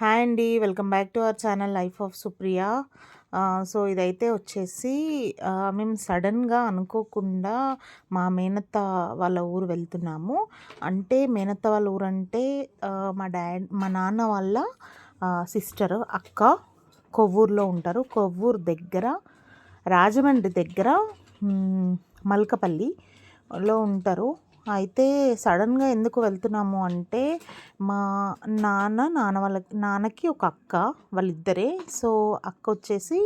Hi అండి. Welcome back to our channel life of Supriya. So ఇదైతే వచ్చేసి మేము సడన్గా అనుకోకుండా మా మేనత్త వాళ్ళ ఊరు వెళ్తున్నాము. అంటే మేనత్త వాళ్ళ ఊరు అంటే మా డాడ్ మా నాన్న వాళ్ళ సిస్టర్ అక్క కొవ్వూరులో ఉంటారు. కొవ్వూరు దగ్గర రాజమండ్రి దగ్గర మల్కపల్లిలో ఉంటారు. అయితే సడన్గా ఎందుకు వెళ్తున్నాము అంటే మా నాన్న నాన్న వాళ్ళ నాన్నకి ఒక అక్క వాళ్ళిద్దరే. సో అక్క వచ్చేసి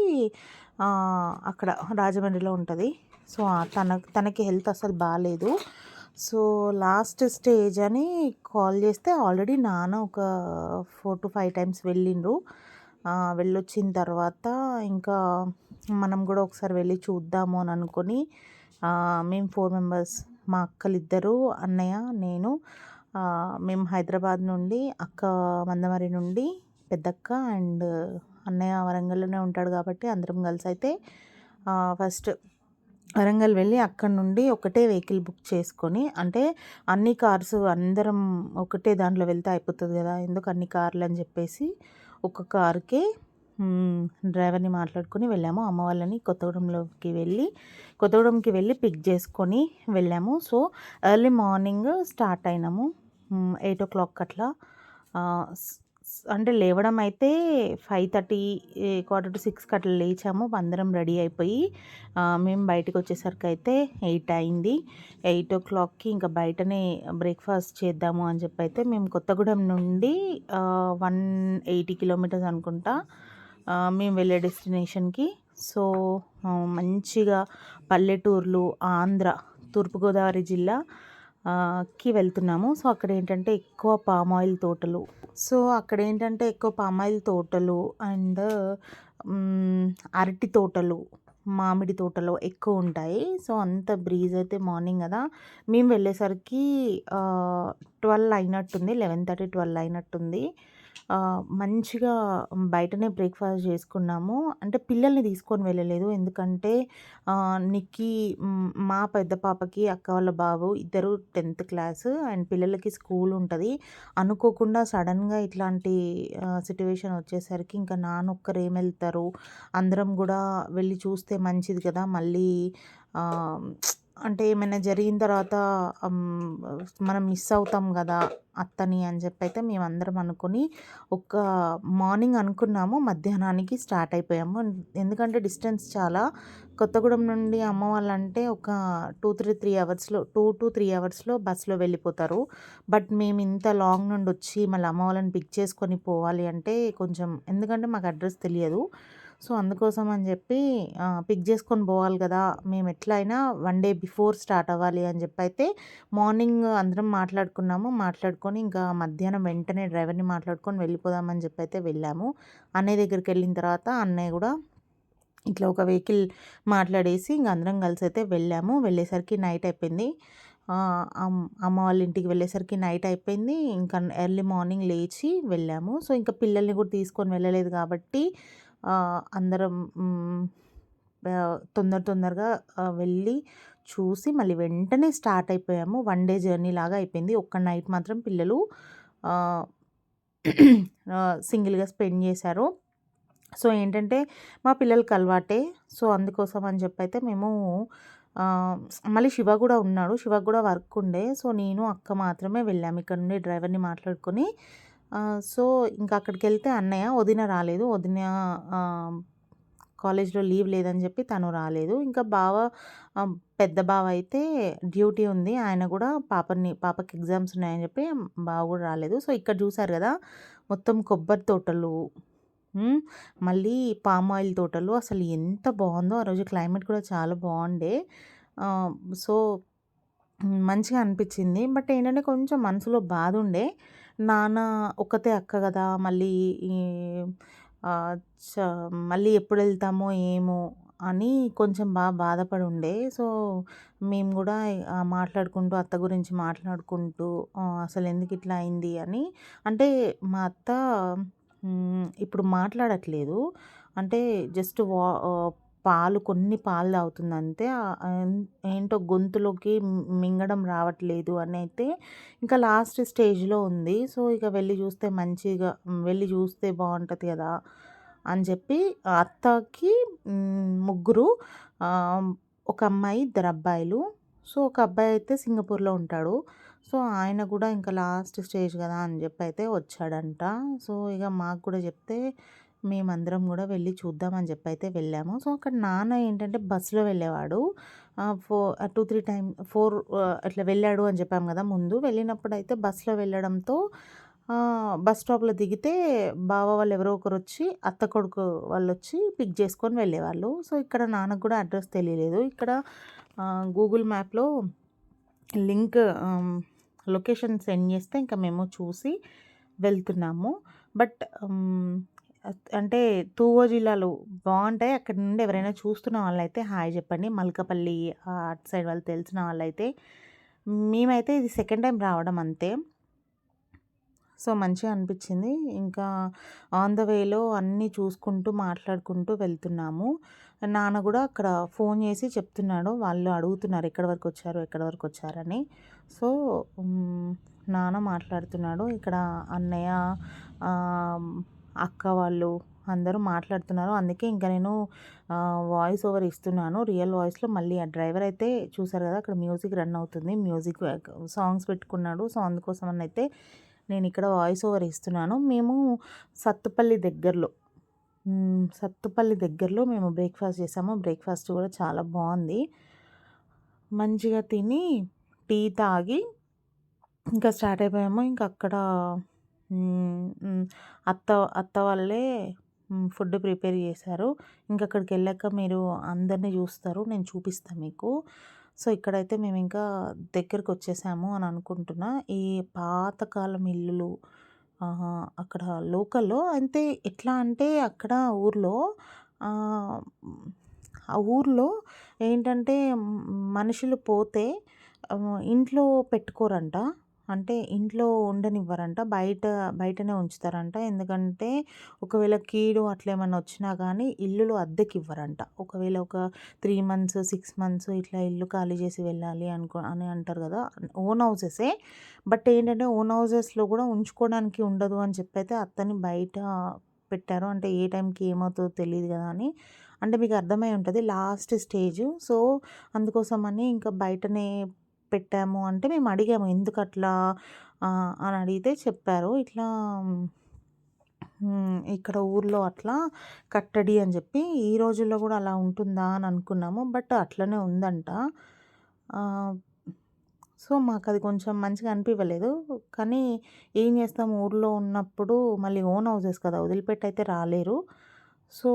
అక్కడ రాజమండ్రిలో ఉంటుంది. సో తన తనకి హెల్త్ అసలు బాగాలేదు సో లాస్ట్ స్టేజ్ అని కాల్ చేస్తే ఆల్రెడీ నాన్న ఒక ఫోర్ టు ఫైవ్ టైమ్స్ వెళ్ళిండ్రు. వెళ్ళొచ్చిన తర్వాత ఇంకా మనం కూడా ఒకసారి వెళ్ళి చూద్దాము అని అనుకొని మేము ఫోర్ మెంబర్స్ మా అక్కలిద్దరు అన్నయ్య నేను మేము హైదరాబాద్ నుండి అక్క మందమరి నుండి పెద్దక్క అండ్ అన్నయ్య వరంగల్లోనే ఉంటాడు కాబట్టి అందరం కలిసి అయితే ఫస్ట్ వరంగల్ వెళ్ళి అక్కడ నుండి ఒకటే వెహికల్ బుక్ చేసుకొని అంటే అన్ని కార్స్ అందరం ఒకటే దాంట్లో వెళ్తే అయిపోతుంది కదా ఎందుకు అన్ని కార్లు అని చెప్పేసి ఒక కార్కే డ్రైవర్ని మాట్లాడుకొని వెళ్ళాము. అమ్మ వాళ్ళని కొత్తగూడెంలోకి వెళ్ళి కొత్తగూడెంకి వెళ్ళి పిక్ చేసుకొని వెళ్ళాము. సో ఎర్లీ మార్నింగ్ స్టార్ట్ అయినాము. ఎయిట్ ఓ క్లాక్ అట్లా. అంటే లేవడం అయితే ఫైవ్ థర్టీ క్వార్టర్ టు సిక్స్కి అట్లా లేచాము. అందరం రెడీ అయిపోయి మేము బయటకు వచ్చేసరికి అయితే ఎయిట్ అయింది. ఎయిట్ ఓ క్లాక్కి ఇంకా బయటనే బ్రేక్ఫాస్ట్ చేద్దాము అని చెప్పి అయితే మేము కొత్తగూడెం నుండి వన్ ఎయిటీ కిలోమీటర్స్ అనుకుంటా మేము వెళ్ళే డెస్టినేషన్కి. సో మంచిగా పల్లెటూర్లు ఆంధ్ర తూర్పుగోదావరి జిల్లా కి వెళ్తున్నాము. సో అక్కడ ఏంటంటే ఎక్కువ పామ్ ఆయిల్ తోటలు. సో అక్కడ ఏంటంటే ఎక్కువ పామ్ ఆయిల్ తోటలు అండ్ అరటి తోటలు మామిడి తోటలు ఎక్కువ ఉంటాయి. సో అంత బ్రీజ్ అయితే మార్నింగ్ కదా. మేము వెళ్ళేసరికి ట్వెల్వ్ అయినట్టుంది లెవెన్ థర్టీ ట్వెల్వ్ అయినట్టుంది. మంచిగా బయటనే బ్రేక్ఫాస్ట్ చేసుకున్నాము. అంటే పిల్లల్ని తీసుకొని వెళ్ళలేదు. ఎందుకంటే నిక్కి నిక్కీ మా పెద్ద పాపకి అక్క వాళ్ళ బాబు ఇద్దరు టెన్త్ క్లాస్ అండ్ పిల్లలకి స్కూల్ ఉంటుంది. అనుకోకుండా సడన్గా ఇట్లాంటి సిట్యువేషన్ వచ్చేసరికి ఇంకా నానొక్కరు ఏం వెళ్తారు? అందరం కూడా వెళ్ళి చూస్తే మంచిది కదా. మళ్ళీ అంటే ఏమైనా జరిగిన తర్వాత మనం మిస్ అవుతాం కదా అత్తని అని చెప్పి అయితే మేమందరం అనుకుని ఒక మార్నింగ్ అనుకున్నాము మధ్యాహ్నానికి స్టార్ట్ అయిపోయాము. ఎందుకంటే డిస్టెన్స్ చాలా. కొత్తగూడెం నుండి అమ్మ వాళ్ళంటే ఒక టూ త్రీ త్రీ అవర్స్లో టూ టు త్రీ అవర్స్లో బస్సులో వెళ్ళిపోతారు. బట్ మేము ఇంత లాంగ్ నుండి వచ్చి మళ్ళీ అమ్మ వాళ్ళని పిక్ చేసుకొని పోవాలి అంటే కొంచెం ఎందుకంటే మాకు అడ్రస్ తెలియదు. సో అందుకోసం అని చెప్పి పిక్ చేసుకొని పోవాలి కదా మేము ఎట్లయినా వన్ డే బిఫోర్ స్టార్ట్ అవ్వాలి అని చెప్పి అయితే మార్నింగ్ అందరం మాట్లాడుకున్నాము. మాట్లాడుకొని ఇంకా మధ్యాహ్నం వెంటనే డ్రైవర్ని మాట్లాడుకొని వెళ్ళిపోదామని చెప్పి అయితే వెళ్ళాము. అన్నయ్య దగ్గరికి వెళ్ళిన తర్వాత అన్నయ్య కూడా ఇట్లా ఒక వెహికల్ మాట్లాడేసి ఇంక అందరం కలిసి అయితే వెళ్ళాము. వెళ్ళేసరికి నైట్ అయిపోయింది. అమ్మ వాళ్ళ ఇంటికి వెళ్ళేసరికి నైట్ అయిపోయింది. ఇంకా ఎర్లీ మార్నింగ్ లేచి వెళ్ళాము. సో ఇంకా పిల్లల్ని కూడా తీసుకొని వెళ్ళలేదు కాబట్టి అందరం తొందర తొందరగా వెళ్ళి చూసి మళ్ళీ వెంటనే స్టార్ట్ అయిపోయాము. వన్ డే జర్నీ లాగా అయిపోయింది. ఒక్క నైట్ మాత్రం పిల్లలు సింగిల్గా స్పెండ్ చేశారు. సో ఏంటంటే మా పిల్లలకి అలవాటే. సో అందుకోసం అని చెప్పి అయితే మేము మళ్ళీ శివ కూడా ఉన్నాడు. శివ కూడా వర్క్ ఉండే. సో నేను అక్క మాత్రమే వెళ్ళాము. ఇక్కడ నుండి డ్రైవర్ని మాట్లాడుకొని సో ఇంకా అక్కడికి వెళ్తే అన్నయ్య వదిన రాలేదు. వదిన కాలేజ్లో లీవ్ లేదని చెప్పి తను రాలేదు. ఇంకా బావ పెద్ద బావ అయితే డ్యూటీ ఉంది. ఆయన కూడా పాపని పాపకి ఎగ్జామ్స్ ఉన్నాయని చెప్పి బావ కూడా రాలేదు. సో ఇక్కడ చూసారు కదా మొత్తం కొబ్బరి తోటలు. మళ్ళీ పామ్ ఆయిల్ తోటలు. అసలు ఎంత బాగుందో. ఆ రోజు క్లైమేట్ కూడా చాలా బాగుండే. సో మంచిగా అనిపించింది. బట్ ఏంటంటే కొంచెం మనసులో బాధ ఉండే. నాన్న ఒక్కతే అక్క కదా మళ్ళీ ఈ, చ మళ్ళీ ఎప్పుడు వెళ్తామో ఏమో అని కొంచెం బాగా బాధపడి ఉండే సో మేము కూడా మాట్లాడుకుంటూ అత్త గురించి మాట్లాడుకుంటూ అసలు ఎందుకు ఇట్లా అయింది అని. అంటే మా అత్త ఇప్పుడు మాట్లాడట్లేదు. అంటే జస్ట్ వా పాలు కొన్ని పాలు తాగుతుంది అంతే. ఏంటో గొంతులోకి మింగడం రావట్లేదు అని అయితే ఇంకా లాస్ట్ స్టేజ్‌లో ఉంది. సో, ఇక వెళ్ళి చూస్తే మంచిగా వెళ్ళి చూస్తే బాగుంటుంది కదా! అని చెప్పి అత్తకి ముగ్గురు ఒక అమ్మాయి, ఇద్దరు అబ్బాయిలు. సో, ఒక అబ్బాయి అయితే సింగపూర్‌లో ఉంటాడు. సో, ఆయన కూడా ఇంకా లాస్ట్ స్టేజ్ కదా! అని చెప్పి అయితే వచ్చాడంట. సో, ఇక మాకు కూడా చెప్తే మేమందరం కూడా వెళ్ళి చూద్దామని చెప్పి అయితే వెళ్ళాము. సో, అక్కడ నాన్న ఏంటంటే బస్సులో వెళ్ళేవాడు. ఫో టూ త్రీ టైమ్ ఫోర్ అట్లా వెళ్ళాడు అని చెప్పాము కదా! ముందు వెళ్ళినప్పుడు అయితే బస్సులో వెళ్ళడంతో బస్ స్టాప్‌లో దిగితే బావ వాళ్ళు ఎవరో ఒకరు వచ్చి అత్త కొడుకు వాళ్ళు వచ్చి పిక్ చేసుకొని వెళ్ళేవాళ్ళు. సో, ఇక్కడ నాన్నకు కూడా అడ్రస్ తెలియలేదు. ఇక్కడ గూగుల్ మ్యాప్‌లో లింక్ లొకేషన్ సెండ్ చేస్తే ఇంకా మేము చూసి వెళ్తున్నాము. బట్ అంటే తూగో జిల్లాలు బాగుంటాయి అక్కడ నుండి ఎవరైనా చూస్తున్న వాళ్ళైతే హాయ్ చెప్పండి. మల్కపల్లి అటు సైడ్ వాళ్ళు తెలిసిన వాళ్ళైతే. మేమైతే ఇది సెకండ్ టైం రావడం అంతే. సో, మంచిగా అనిపించింది. ఇంకా ఆన్ ద వేలో అన్నీ చూసుకుంటూ, మాట్లాడుకుంటూ వెళ్తున్నాము. నాన్న కూడా అక్కడ ఫోన్ చేసి చెప్తున్నాడు. వాళ్ళు అడుగుతున్నారు ఎక్కడి వరకు వచ్చారు, ఎక్కడి వరకు వచ్చారని. సో, నాన్న మాట్లాడుతున్నాడు. ఇక్కడ అన్నయ్య అక్క వాళ్ళు అందరూ మాట్లాడుతున్నారు. అందుకే ఇంకా నేను వాయిస్ ఓవర్ ఇస్తున్నాను. రియల్ వాయిస్‌లో మళ్ళీ ఆ డ్రైవర్ అయితే చూసారు కదా! అక్కడ మ్యూజిక్ రన్ అవుతుంది. మ్యూజిక్ సాంగ్స్ పెట్టుకున్నాడు. సో, అందుకోసమని అయితే నేను ఇక్కడ వాయిస్ ఓవర్ ఇస్తున్నాను. మేము సత్తుపల్లి దగ్గరలో సత్తుపల్లి దగ్గరలో మేము బ్రేక్‌ఫాస్ట్ చేసాము. బ్రేక్‌ఫాస్ట్ కూడా చాలా బాగుంది. మంచిగా తిని టీ తాగి ఇంకా స్టార్ట్ అయిపోయాము. ఇంకా అక్కడ అత్త అత్త వాళ్ళే ఫుడ్ ప్రిపేర్ చేశారు. ఇంక వెళ్ళాక మీరు అందరిని చూస్తారు. నేను చూపిస్తాను మీకు. సో, ఇక్కడైతే మేము ఇంకా దగ్గరికి వచ్చేసాము అని అనుకుంటున్నా. ఈ పాతకాలం ఇల్లులు అక్కడ లోకల్‌లో అంటే ఎట్లా అంటే అక్కడ ఊర్లో ఆ ఊర్లో ఏంటంటే మనుషులు పోతే ఇంట్లో పెట్టుకోరంట. అంటే ఇంట్లో ఉండనివ్వరంట. బయట బయటనే ఉంచుతారంట. ఎందుకంటే ఒకవేళ కీడు అట్లా ఏమైనా వచ్చినా కానీ ఇల్లులు అద్దెకివ్వరంట. ఒకవేళ ఒక త్రీ మంత్స్, సిక్స్ మంత్స్ ఇట్లా ఇల్లు ఖాళీ చేసి వెళ్ళాలి అనుకో అని అంటారు కదా! ఓన్ హౌసెసే. బట్ ఏంటంటే ఓన్ హౌసెస్‌లో కూడా ఉంచుకోవడానికి ఉండదు అని చెప్పైతే అత్తని బయట పెట్టారు. అంటే ఏ టైంకి ఏమవుతుందో తెలియదు కదా అని. అంటే మీకు అర్థమై ఉంటుంది లాస్ట్ స్టేజ్. సో, అందుకోసమని ఇంకా బయటనే పెట్టాము అంటే మేము అడిగాము ఎందుకు అట్లా అని అడిగితే చెప్పారు ఇట్లా ఇక్కడ ఊర్లో అట్లా కట్టడి అని చెప్పి ఈ రోజుల్లో కూడా అలా ఉంటుందా? అని అనుకున్నాము బట్ అట్లనే ఉందంట. సో మాకు అది కొంచెం మంచిగా అనిపించలేదు కానీ ఏం చేస్తాం ఊర్లో ఉన్నప్పుడు మళ్ళీ ఓన్ హౌసెస్ కదా వదిలిపెట్టి అయితే రాలేరు. సో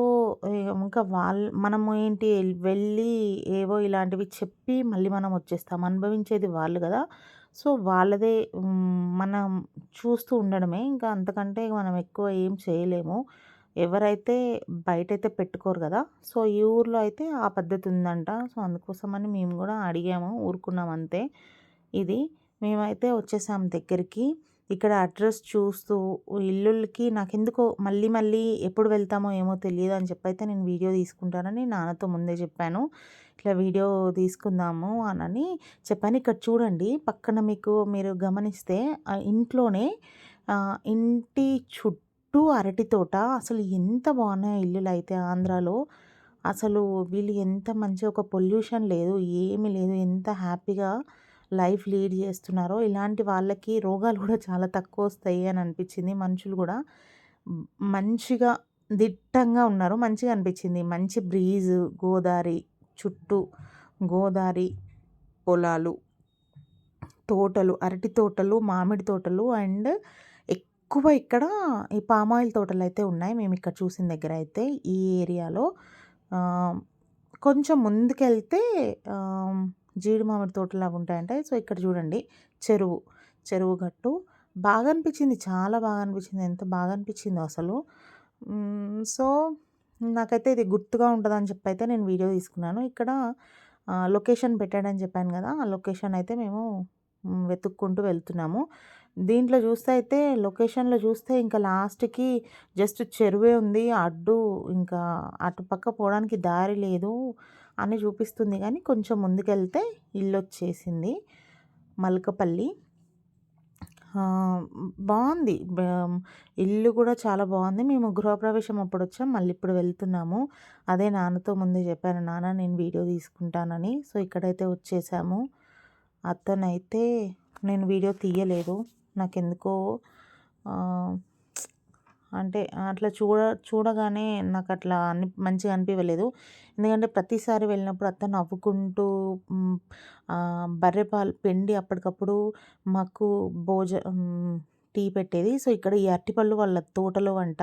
ఇంకా వాళ్ళు మనము ఏంటి వెళ్ళి ఏవో ఇలాంటివి చెప్పి మళ్ళీ మనం వచ్చేస్తాం. అనుభవించేది వాళ్ళు కదా. సో వాళ్ళదే మనం చూస్తూ ఉండడమే. ఇంకా అంతకంటే మనం ఎక్కువ ఏం చేయలేము. ఎవరైతే బయటైతే పెట్టుకోరు కదా. సో ఈ ఊర్లో అయితే ఆ పద్ధతి ఉందంట. సో అందుకోసమని మేము కూడా అడిగాము. ఊరుకున్నాం అంతే. ఇది. మేమైతే వచ్చేసాం దగ్గరికి. ఇక్కడ అడ్రస్ చూస్తూ ఇల్లులకి నాకెందుకో మళ్ళీ మళ్ళీ ఎప్పుడు వెళ్తామో ఏమో తెలియదు అని చెప్పైతే నేను వీడియో తీసుకుంటానని నాన్నతో ముందే చెప్పాను. ఇట్లా వీడియో తీసుకుందాము అని చెప్పాను. ఇక్కడ చూడండి పక్కన మీకు మీరు గమనిస్తే ఇంట్లోనే ఇంటి చుట్టూ అరటి తోట. అసలు ఎంత బాగున్నాయో ఇల్లులు అయితే ఆంధ్రాలో. అసలు వీళ్ళు ఎంత మంచి ఒక పొల్యూషన్ లేదు ఏమీ లేదు ఎంత హ్యాపీగా లైఫ్ లీడ్ చేస్తున్నారో ఇలాంటి వాళ్ళకి రోగాలు కూడా చాలా తక్కువ వస్తాయి అని అనిపించింది. మనుషులు కూడా మంచిగా దిట్టంగా ఉన్నారు. మంచిగా అనిపించింది. మంచి బ్రీజ్ గోదావరి చుట్టూ గోదావరి పొలాలు తోటలు అరటి తోటలు మామిడి తోటలు అండ్ ఎక్కువ ఇక్కడ ఈ పామాయిల్ తోటలు అయితే ఉన్నాయి. మేము ఇక్కడ చూసిన దగ్గర అయితే ఈ ఏరియాలో. కొంచెం ముందుకెళ్తే జీడి మామిడి తోటలాగా ఉంటాయంటే సో ఇక్కడ చూడండి చెరువు చెరువు గట్టు. బాగా అనిపించింది చాలా బాగా అనిపించింది ఎంత బాగా అనిపించిందో అసలు. సో నాకైతే ఇది గుర్తుగా ఉంటుందని చెప్పి అయితే నేను వీడియో తీసుకున్నాను. ఇక్కడ లొకేషన్ పెట్టాడని చెప్పాను కదా ఆ లొకేషన్ అయితే మేము వెతుక్కుంటూ వెళ్తున్నాము. దీంట్లో చూస్తే అయితే లొకేషన్‌లో చూస్తే ఇంకా లాస్ట్‌కి జస్ట్ చెరువే ఉంది. అడ్డు ఇంకా అటుపక్క పోవడానికి దారి లేదు. అని చూపిస్తుంది కానీ కొంచెం ముందుకెళ్తే ఇల్లు వచ్చేసింది మలకపల్లి బాగుంది ఇల్లు కూడా చాలా బాగుంది మేము గృహప్రవేశం అప్పుడు వచ్చాం మళ్ళీ ఇప్పుడు వెళ్తున్నాము. అదే నాన్నతో ముందే చెప్పాను. నాన్న నేను వీడియో తీసుకుంటానని. సో, ఇక్కడైతే వచ్చేసాము. అతనైతే నేను వీడియో తీయలేదు. నాకెందుకో అంటే అట్లా చూడ చూడగానే నాకు అట్లా అని మంచిగా అనిపించలేదు ఎందుకంటే ప్రతిసారి వెళ్ళినప్పుడు అతను నవ్వుకుంటూ బర్రెపాలు బర్రె పాలు పిండి అప్పటికప్పుడు మాకు భోజ టీ పెట్టేది. సో, ఇక్కడ ఈ అరటిపళ్ళు వాళ్ళ తోటలో వంట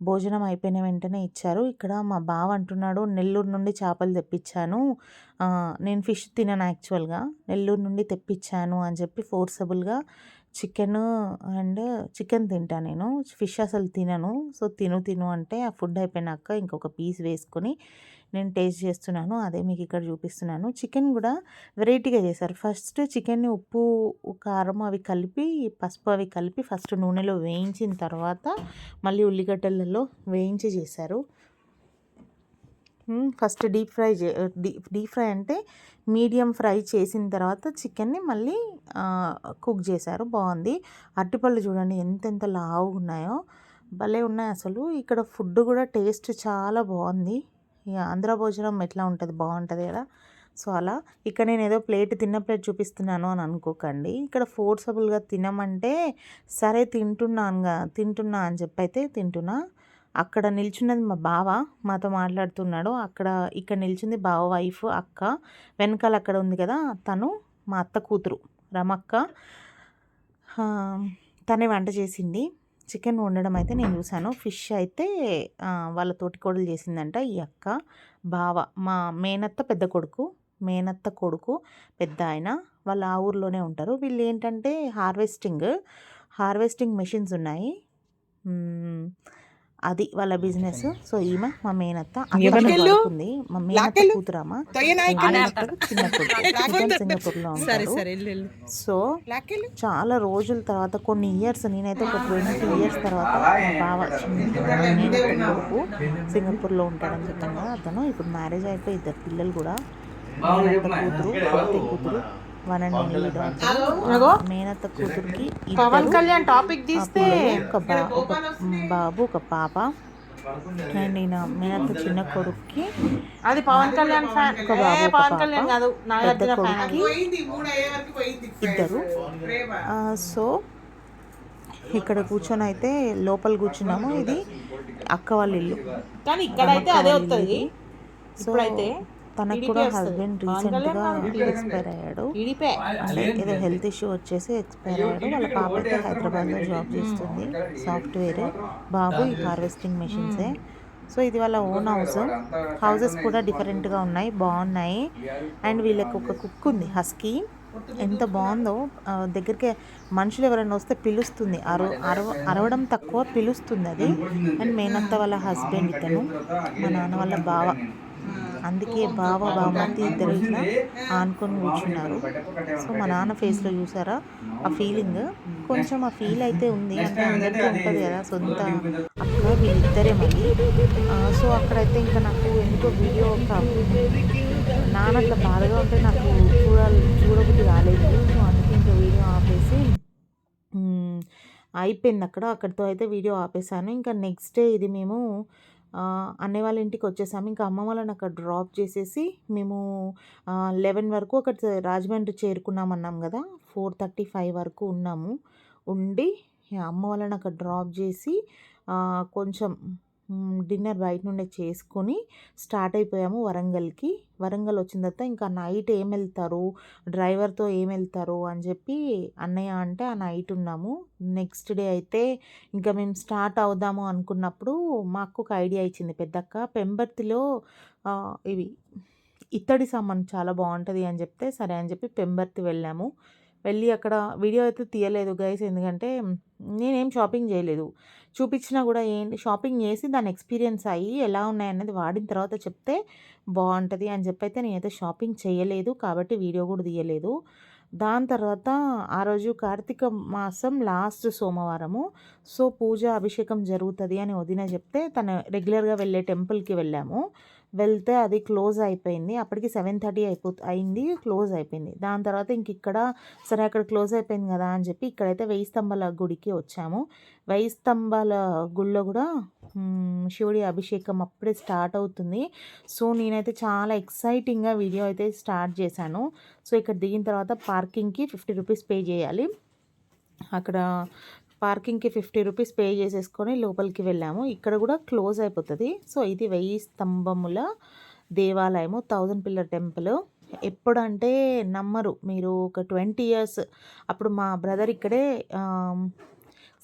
భోజనం అయిపోయిన వెంటనే ఇచ్చారు. ఇక్కడ మా బావ అంటున్నాడు, "నెల్లూరు నుండి చేపలు తెప్పించాను. నేను ఫిష్ తినను యాక్చువల్‌గా. నెల్లూరు నుండి తెప్పించాను" అని చెప్పి ఫోర్సబుల్‌గా చికెన్ అండ్ చికెన్ తింటా నేను. ఫిష్ అసలు తినను. సో, తిను తిను అంటే ఆ ఫుడ్ అయిపోయినాక ఇంకొక పీస్ వేసుకొని నేను టేస్ట్ చేస్తున్నాను. అదే మీకు ఇక్కడ చూపిస్తున్నాను. చికెన్ కూడా వెరైటీగా చేశారు. ఫస్ట్ చికెన్‌ని ఉప్పు, కారం అవి కలిపి, పసుపు అవి కలిపి ఫస్ట్ నూనెలో వేయించిన తర్వాత మళ్ళీ ఉల్లిగడ్డలలో వేయించి చేశారు. ఫస్ట్ డీప్ ఫ్రై చే డీ డీప్ ఫ్రై అంటే మీడియం ఫ్రై చేసిన తర్వాత చికెన్‌ని మళ్ళీ కుక్ చేశారు. బాగుంది అరటిపళ్ళు చూడండి ఎంతెంత లావుగున్నాయో. భలే ఉన్నాయి అసలు. ఇక్కడ ఫుడ్ కూడా టేస్ట్ చాలా బాగుంది ఇగ ఆంధ్ర భోజనం ఎట్లా ఉంటుంది బాగుంటుంది కదా! సో, అలా. ఇక్కడ నేను ఏదో ప్లేట్ తిన్న ప్లేట్ చూపిస్తున్నాను అని అనుకోకండి. ఇక్కడ ఫోర్సబుల్‌గా తినమంటే సరే తింటున్నానుగా తింటున్నా అని చెప్పైతే తింటున్నా. అక్కడ నిల్చున్నది మా బావ. మాతో మాట్లాడుతున్నాడు. అక్కడ ఇక్కడ నిల్చుంది బావ వైఫ్, అక్క. వెనకాల అక్కడ ఉంది కదా! తను మా అత్త కూతురు రమక్క. తనే వంట చేసింది. చికెన్ వండడం అయితే నేను చూశాను ఫిష్ అయితే వాళ్ళ తోటి కోడలు చేసిందంట. ఈ అక్క, బావ మా మేనత్త పెద్ద కొడుకు. మేనత్త కొడుకు పెద్దాయన. వాళ్ళు ఆ ఊర్లోనే ఉంటారు. వీళ్ళు ఏంటంటే హార్వెస్టింగ్, హార్వెస్టింగ్ మెషిన్స్ ఉన్నాయి. అది వాళ్ళ బిజినెస్. సో, ఈమె మా మేనత్త. ఉంది. మా మేనత్త లాకెళ్ళు. కూతురామ. తొయ్యనాయకెళ్ళు. మేనత్తకు చిన్న కొడుకు. ఇద్దరు సింగపూర్‌లో ఉంటారు. సో, చాలా రోజుల తర్వాత కొన్ని ఇయర్స్ నేనైతే ఒక 20 ఇయర్స్ తర్వాత మేనత్త కొడుకు సింగపూర్‌లో ఉంటాడని చెప్పాను! అతను ఇప్పుడు మ్యారేజ్ అయిపోయి ఇద్దరు పిల్లలు కూడా. కూతురు, కూతురు. వన్ అండ్ ఎయిట్ అగో. మేనత్త కూతురికి పవన్ ఇద్దరు కళ్యాణ్ టాపిక్ తీస్తే ఒక బా ఒక బాబు ఒక పాప. అండ్ ఈయన మేనత్త చిన్న కొడుక్కి అది పవన్ కళ్యాణ్ ఫ్యాన్. ఒక బాబు, పవన్. కళ్యాణ్ కాదు నాగార్జున కొడుక్కి ఇద్దరు. సో ఇక్కడ కూర్చొని అయితే లోపల కూర్చున్నాము. ఇది అక్క వాళ్ళ ఇల్లు. కానీ ఇక్కడైతే అదే వస్తుంది. సో ఇప్పుడైతే తనకు కూడా. హస్బెండ్ రీసెంట్గా. ఎక్స్పైర్ అయ్యాడు. అంటే ఏదో హెల్త్ ఇష్యూ వచ్చేసి ఎక్స్పైర్ అయ్యాడు. వాళ్ళ పాప అయితే హైదరాబాద్లో జాబ్ చేస్తుంది. సాఫ్ట్వేర్ బాబు ఈ హార్వెస్టింగ్ మెషిన్సే సో ఇది వాళ్ళ ఓన్ హౌస్ హౌసెస్ కూడా డిఫరెంట్గా ఉన్నాయి. బాగున్నాయి. అండ్ వీళ్ళకి ఒక కుక్ ఉంది హస్కీ ఎంత బాగుందో. దగ్గరికి మనుషులు ఎవరైనా వస్తే పిలుస్తుంది. అరవ అరవ అరవడం తక్కువ పిలుస్తుంది అది. అండ్ మేనత్త వాళ్ళ హస్బెండ్ ఇతను. మా నాన్న వాళ్ళ బావ. అందుకే బావ బావమంతి ఇద్దరు ఇట్లా ఆనుకొని కూర్చున్నారు. సో మా నాన్న ఫేస్లో చూసారా? ఆ ఫీలింగ్. కొంచెం ఆ ఫీల్ అయితే ఉంది. అంటే అందరికీ ఉంటుంది కదా సొంత అక్క వీళ్ళిద్దరే మళ్ళీ. సో అక్కడైతే ఇంకా నాకు ఎందుకో వీడియో ఒక నాన్న అట్లా బాధగా ఉంటే నాకు చూడాలి చూడబుద్ధి కాలేదు. సో అందుకే ఇంకా వీడియో ఆపేసి అయిపోయింది అక్కడ. అక్కడితో అయితే వీడియో ఆపేసాను ఇంకా నెక్స్ట్ డే ఇది మేము అన్నయ్య వాళ్ళ ఇంటికి వచ్చేసాము. ఇంకా అమ్మ వాళ్ళని అక్కడ డ్రాప్ చేసేసి మేము లెవెన్ వరకు అక్కడ రాజమండ్రి చేరుకున్నామన్నాం కదా. ఫోర్ థర్టీ ఫైవ్ వరకు ఉన్నాము. ఉండి అమ్మ వాళ్ళని అక్కడ డ్రాప్ చేసి కొంచెం డిన్నర్ బయట నుండే చేసుకొని స్టార్ట్ అయిపోయాము వరంగల్కి. వరంగల్ వచ్చిన తర్వాత ఇంకా నైట్ ఏం వెళ్తారు డ్రైవర్తో ఏం వెళ్తారు అని చెప్పి అన్నయ్య అంటే ఆ నైట్ ఉన్నాము. నెక్స్ట్ డే అయితే ఇంకా మేము స్టార్ట్ అవుదాము అనుకున్నప్పుడు మాకు ఒక ఐడియా ఇచ్చింది పెద్దక్క పెంబర్తిలో ఇవి ఇత్తడి సామాన్ చాలా బాగుంటుంది అని చెప్తే సరే అని చెప్పి పెంబర్తి వెళ్ళాము. వెళ్ళి అక్కడ వీడియో అయితే తీయలేదు గైస్. ఎందుకంటే నేనేం షాపింగ్ చేయలేదు. చూపించినా కూడా ఏంటి షాపింగ్ చేసి దాని ఎక్స్పీరియన్స్ అయ్యి ఎలా ఉన్నాయన్నది వాడిన తర్వాత చెప్తే బాగుంటుంది అని చెప్పి అయితే నేనైతే షాపింగ్ చేయలేదు కాబట్టి వీడియో కూడా తీయలేదు. దాని తర్వాత ఆ రోజు కార్తీక మాసం లాస్ట్ సోమవారము. సో పూజ అభిషేకం జరుగుతుంది అని వదిన చెప్తే తను రెగ్యులర్గా వెళ్ళే టెంపుల్కి వెళ్ళాము. వెళ్తే అది క్లోజ్ అయిపోయింది. అప్పటికి సెవెన్ థర్టీ అయిపో అయింది క్లోజ్ అయిపోయింది. దాని తర్వాత ఇంక ఇక్కడ సరే అక్కడ క్లోజ్ అయిపోయింది కదా అని చెప్పి ఇక్కడైతే వెయ్యి స్తంభాల గుడికి వచ్చాము. వెయ్యి స్తంభాల గుడిలో కూడా శివుడి అభిషేకం అప్పుడే స్టార్ట్ అవుతుంది. సో నేనైతే చాలా ఎక్సైటింగ్గా వీడియో అయితే స్టార్ట్ చేశాను. సో ఇక్కడ దిగిన తర్వాత పార్కింగ్కి ఫిఫ్టీ రూపీస్ పే చేయాలి. అక్కడ పార్కింగ్కి ఫిఫ్టీ రూపీస్ పే చేసేసుకొని లోపలికి వెళ్ళాము. ఇక్కడ కూడా క్లోజ్ అయిపోతుంది. సో ఇది వెయ్యి స్తంభముల దేవాలయము థౌజండ్ పిల్లర్ టెంపుల్. ఎప్పుడంటే నమ్మరు. మీరు ఒక ట్వంటీ ఇయర్స్ అప్పుడు మా బ్రదర్ ఇక్కడే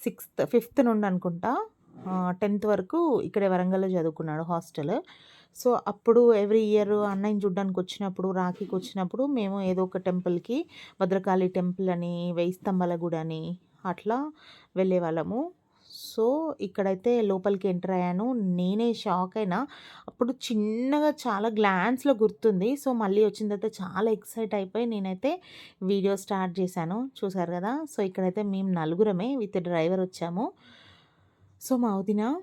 సిక్స్త్ ఫిఫ్త్ నుండి అనుకుంటా టెన్త్ వరకు ఇక్కడే వరంగల్లో చదువుకున్నాడు హాస్టల్. సో అప్పుడు ఎవ్రీ ఇయర్ అన్నయ్యని చూడ్డానికి వచ్చినప్పుడు రాఖీకి వచ్చినప్పుడు మేము ఏదో ఒక టెంపుల్కి భద్రకాళి టెంపుల్ అని వెయ్యి స్తంభాల గుడి అని అట్లా వెళ్ళేవాళ్ళము. సో ఇక్కడైతే లోపలికి ఎంటర్ అయ్యాను. నేనే షాక్ అయినా అప్పుడు చిన్నగా చాలా గ్లాన్స్లో గుర్తుంది. సో మళ్ళీ వచ్చిన తర్వాత చాలా ఎక్సైట్ అయిపోయి నేనైతే వీడియో స్టార్ట్ చేశాను. చూసారు కదా? సో ఇక్కడైతే మేము నలుగురమే విత్ డ్రైవర్ వచ్చాము. సో మా వదిన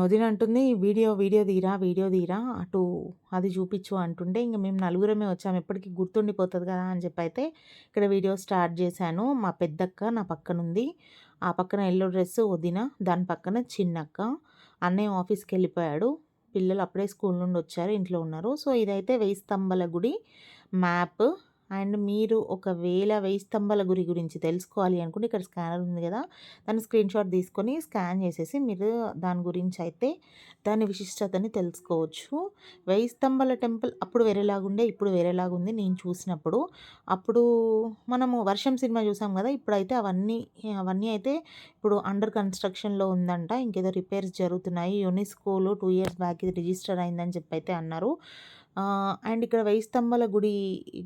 వదిన అంటుంది వీడియో వీడియో తీరా వీడియో తీరా అటు అది చూపించు అంటుంటే ఇంక మేము నలుగురమే వచ్చాము ఎప్పటికీ గుర్తుండిపోతుంది కదా అని చెప్పి అయితే ఇక్కడ వీడియో స్టార్ట్ చేశాను మా పెద్దక్క నా పక్కన ఉంది ఆ పక్కన ఎల్లో డ్రెస్ వదిన దాని పక్కన చిన్నక్క అన్నయ్య ఆఫీస్కి వెళ్ళిపోయాడు పిల్లలు అప్పుడే స్కూల్ నుండి వచ్చారు ఇంట్లో ఉన్నారు. సో ఇదైతే వెయ్యి స్తంభాల గుడి మ్యాప్ అండ్ మీరు ఒకవేళ వెయ్యి స్తంభాల గురి గురించి తెలుసుకోవాలి అనుకుంటే ఇక్కడ స్కానర్ ఉంది కదా దాన్ని స్క్రీన్ షాట్ తీసుకొని స్కాన్ చేసేసి మీరు దాని గురించి అయితే దాని విశిష్టతని తెలుసుకోవచ్చు. వెయ్యి స్తంభాల టెంపుల్ అప్పుడు వేరేలాగుండే ఇప్పుడు వేరేలాగుంది నేను చూసినప్పుడు. అప్పుడు మనము వర్షం సినిమా చూసాం కదా ఇప్పుడైతే అవన్నీ అవన్నీ అయితే ఇప్పుడు అండర్ కన్స్ట్రక్షన్లో ఉందంట ఇంకేదో రిపేర్స్ జరుగుతున్నాయి. యునెస్కోలో టూ ఇయర్స్ బ్యాక్ ఇది రిజిస్టర్ అయిందని చెప్పి అయితే అన్నారు. అండ్ ఇక్కడ వెయ్యి స్తంభాల గుడి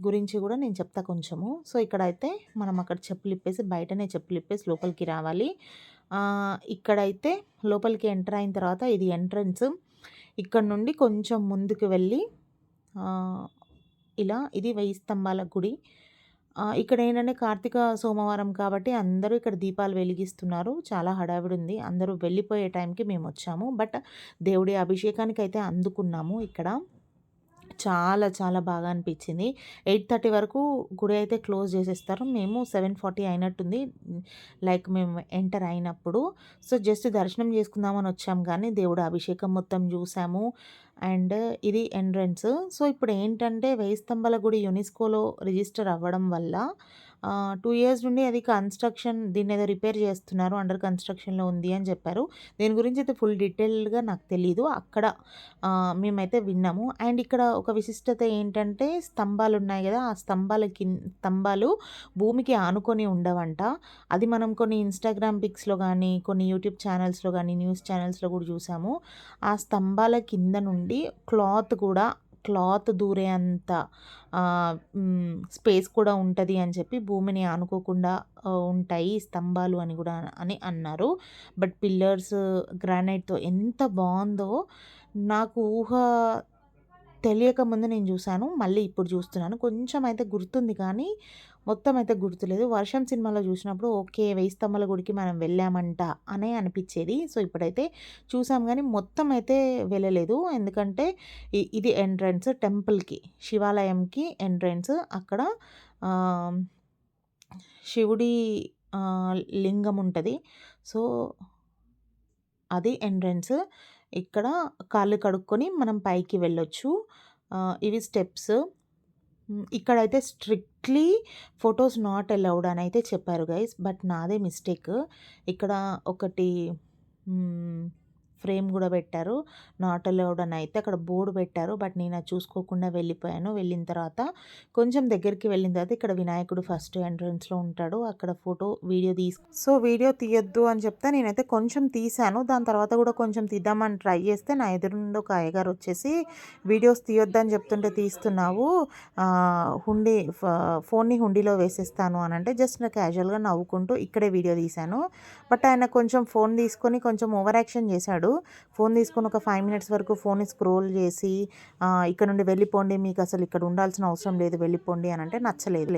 గురించి కూడా నేను చెప్తా కొంచెము. సో ఇక్కడైతే మనం అక్కడ చెప్పులు ఇప్పేసి బయటనే చెప్పులు ఇప్పేసి లోపలికి రావాలి. ఇక్కడైతే లోపలికి ఎంటర్ అయిన తర్వాత ఇది ఎంట్రన్స్. ఇక్కడ నుండి కొంచెం ముందుకు వెళ్ళి ఇలా ఇది వెయ్యి స్తంభాల గుడి. ఇక్కడ ఏంటంటే కార్తీక సోమవారం కాబట్టి అందరూ ఇక్కడ దీపాలు వెలిగిస్తున్నారు. చాలా హడావిడి ఉంది. అందరూ వెళ్ళిపోయే టైంకి మేము వచ్చాము. బట్ దేవుడి అభిషేకానికి అయితే అందుకున్నాము ఇక్కడ. చాలా చాలా బాగా అనిపించింది. ఎయిట్ థర్టీ వరకు గుడి అయితే క్లోజ్ చేసేస్తారు. మేము సెవెన్ ఫార్టీ అయినట్టుంది. లైక్ మేము ఎంటర్ అయినప్పుడు. సో జస్ట్ దర్శనం చేసుకుందామని వచ్చాం కానీ దేవుడు అభిషేకం మొత్తం చూసాము. అండ్ ఇది ఎంట్రన్స్. సో ఇప్పుడు ఏంటంటే వేయి స్తంభాల గుడి యునెస్కోలో రిజిస్టర్ అవ్వడం వల్ల టూ ఇయర్స్ నుండి అది కన్స్ట్రక్షన్ దీన్ని ఏదో రిపేర్ చేస్తున్నారు అండర్ కన్స్ట్రక్షన్లో ఉంది అని చెప్పారు. దీని గురించి అయితే ఫుల్ డీటెయిల్డ్గా నాకు తెలీదు. అక్కడ మేమైతే విన్నాము. అండ్ ఇక్కడ ఒక విశిష్టత ఏంటంటే స్తంభాలు ఉన్నాయి కదా ఆ స్తంభాల కింద స్తంభాలు భూమికి ఆనుకొని ఉండవంట. అది మనం కొన్ని ఇన్స్టాగ్రామ్ పిక్స్లో కానీ కొన్ని యూట్యూబ్ ఛానల్స్లో కానీ న్యూస్ ఛానల్స్లో కూడా చూసాము. ఆ స్తంభాల కింద నుండి క్లాత్ కూడా క్లాత్ దూరే అంత స్పేస్ కూడా ఉంటుంది అని చెప్పి భూమిని ఆనుకోకుండా ఉంటాయి స్తంభాలు అని కూడా అని అన్నారు. బట్ పిల్లర్స్ గ్రానైట్తో ఎంత బాగుందో నాకు ఊహ తెలియక ముందు నేను చూశాను. మళ్ళీ ఇప్పుడు చూస్తున్నాను. కొంచెం అయితే గుర్తుంది కానీ మొత్తం అయితే గుర్తులేదు. వర్షం సినిమాలో చూసినప్పుడు ఓకే వెయ్యి స్తంభాల గుడికి మనం వెళ్ళామంట అనే అనిపించేది. సో ఇప్పుడైతే చూసాం కానీ మొత్తం అయితే వెళ్ళలేదు. ఎందుకంటే ఇది ఎంట్రన్స్ టెంపుల్కి శివాలయంకి ఎంట్రన్స్ అక్కడ శివుడి లింగం ఉంటుంది. సో అది ఎంట్రన్స్. ఇక్కడ కాళ్ళు కడుక్కొని మనం పైకి వెళ్ళొచ్చు. ఇవి స్టెప్స్. ఇక్కడైతే స్ట్రిక్ట్లీ ఫొటోస్ నాట్ అలౌడ్ అని అయితే చెప్పారు గైస్ బట్ నాదే మిస్టేక్. ఇక్కడ ఒకటి ఫ్రేమ్ కూడా పెట్టారు. నాట్ అలౌడ్ అని అయితే అక్కడ బోర్డు పెట్టారు. బట్ నేను అది చూసుకోకుండా వెళ్ళిపోయాను. వెళ్ళిన తర్వాత కొంచెం దగ్గరికి వెళ్ళిన తర్వాత ఇక్కడ వినాయకుడు ఫస్ట్ ఎంట్రన్స్లో ఉంటాడు. అక్కడ ఫోటో వీడియో తీసు సో వీడియో తీయొద్దు అని చెప్తే నేనైతే కొంచెం తీశాను. దాని తర్వాత కూడా కొంచెం తీద్దామని ట్రై చేస్తే నా ఎదురుండి ఒక అయ్యగారు వచ్చేసి వీడియోస్ తీయొద్దని చెప్తుంటే తీస్తున్నావు. హుండీ ఫోన్ని హుండీలో వేసేస్తాను అని అంటే జస్ట్ నా క్యాజువల్గా నవ్వుకుంటూ ఇక్కడే వీడియో తీశాను. బట్ ఆయన కొంచెం ఫోన్ తీసుకొని కొంచెం ఓవర్ యాక్షన్ చేశాడు. ఫోన్ తీసుకొని ఒక ఫైవ్ మినిట్స్ వరకు ఫోన్ స్క్రోల్ చేసి "ఆ, ఇక్కడ నుండి వెళ్ళిపోండి మీకు అసలు ఇక్కడ ఉండాల్సిన అవసరం లేదు వెళ్ళిపోండి అని అంటే నచ్చలేదు. లేదు